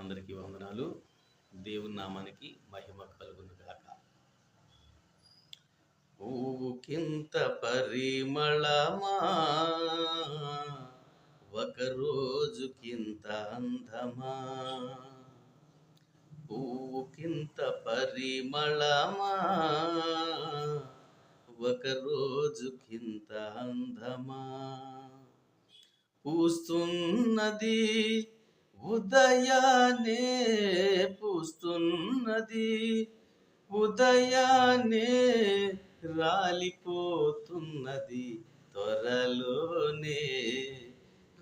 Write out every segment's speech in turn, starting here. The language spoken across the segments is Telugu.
అందరికీ వందనాలు. దేవుని నామానికి మహిమ కలుగునుగాక. ఊకింత పరిమళమా? ఒక రోజుకింత అందమా? ఊకింత పరిమళమా? ఒక రోజుకింత అందమా? పూస్తున్నది ఉదయానే పూస్తున్నది. ఉదయానే రాలిపోతున్నది త్వరలోనే.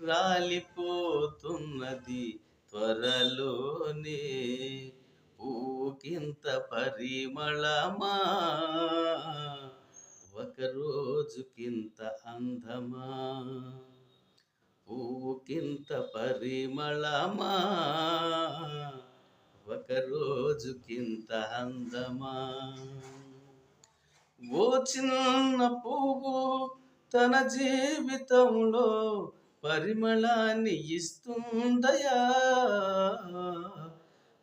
రాలిపోతున్నది త్వరలోనే. ఊకింత పరిమళమా? ఒక రోజుకింత అందమా? పువ్వుకింత పరిమళమా? ఒక రోజుకింత అందమా? ఓ చిన్న పువ్వు తన జీవితంలో పరిమళాన్ని ఇస్తుందయా?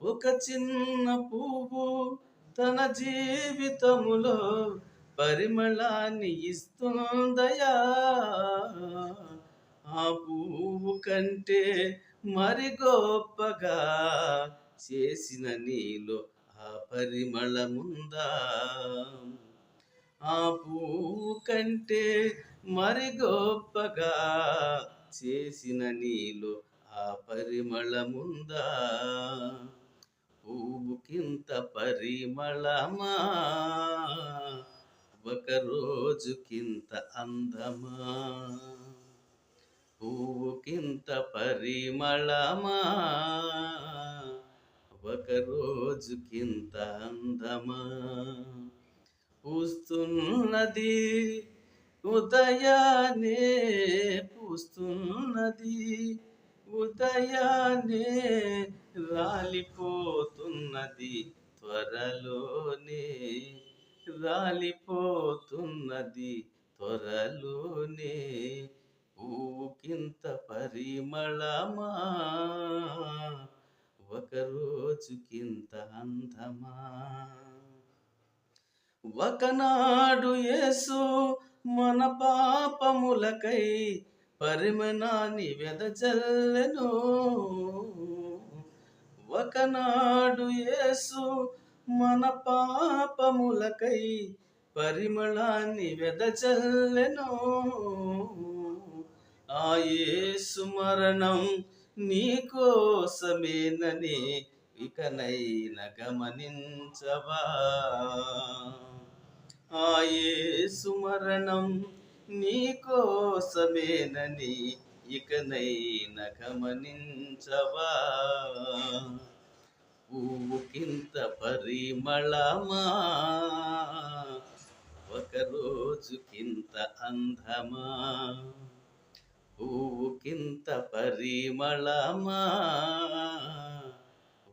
ఒక చిన్న పువ్వు తన జీవితములో పరిమళాన్ని ఇస్తుందయా? ఆ పువ్వు కంటే మరి గొప్పగా చేసిన నీలో ఆ పరిమళముందా? ఆ పువ్వు కంటే మరి గొప్పగా చేసిన నీలో ఆ పరిమళముందా? పువ్వుకింత పరిమళమా? ఒక రోజుకింత అందమా? పువ్వుకింత పరిమళమా? ఒక రోజుకింత అందమా? పూస్తున్నది ఉదయానే పూస్తున్నది ఉదయానే రాలిపోతున్నది త్వరలోనే రాలిపోతున్నది త్వరలోనే. ఊకింత పరిమళమా? ఒకరోజుకింత అందమా? ఒకనాడు యేసు మన పాపములకై పరిమణాన్ని వెదజల్లెను. ఒకనాడు యేసు మన పాపములకై పరిమళాన్ని వెదజల్లెను. ఆ యేసు మరణం నీకోసమేనని ఇకనైన గమనించవా? ఆ యేసు మరణం నీకోసమేనని ఇకనైన గమనించవా? పువ్వుకింత పరిమళమా? ఒక రోజుకింత అందమా? ఎంత పరిమళమా?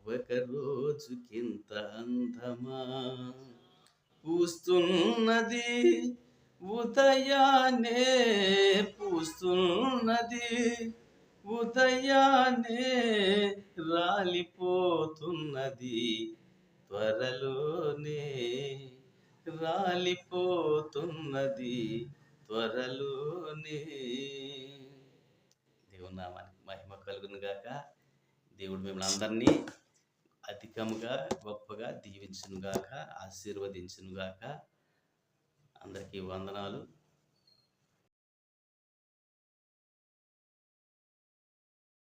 ఒక రోజుకింత అందమా? పూస్తున్నది ఉదయానే పూస్తున్నది ఉదయానే రాలిపోతున్నది త్వరలోనే రాలిపోతున్నది త్వరలోనే. నామానికి మహిమ కలుగును గాక. దేవుడు మిమ్మల్ని అందరినీ అధికముగా గొప్పగా దీవించును గాక ఆశీర్వదించును గాక. అందరికీ వందనాలు.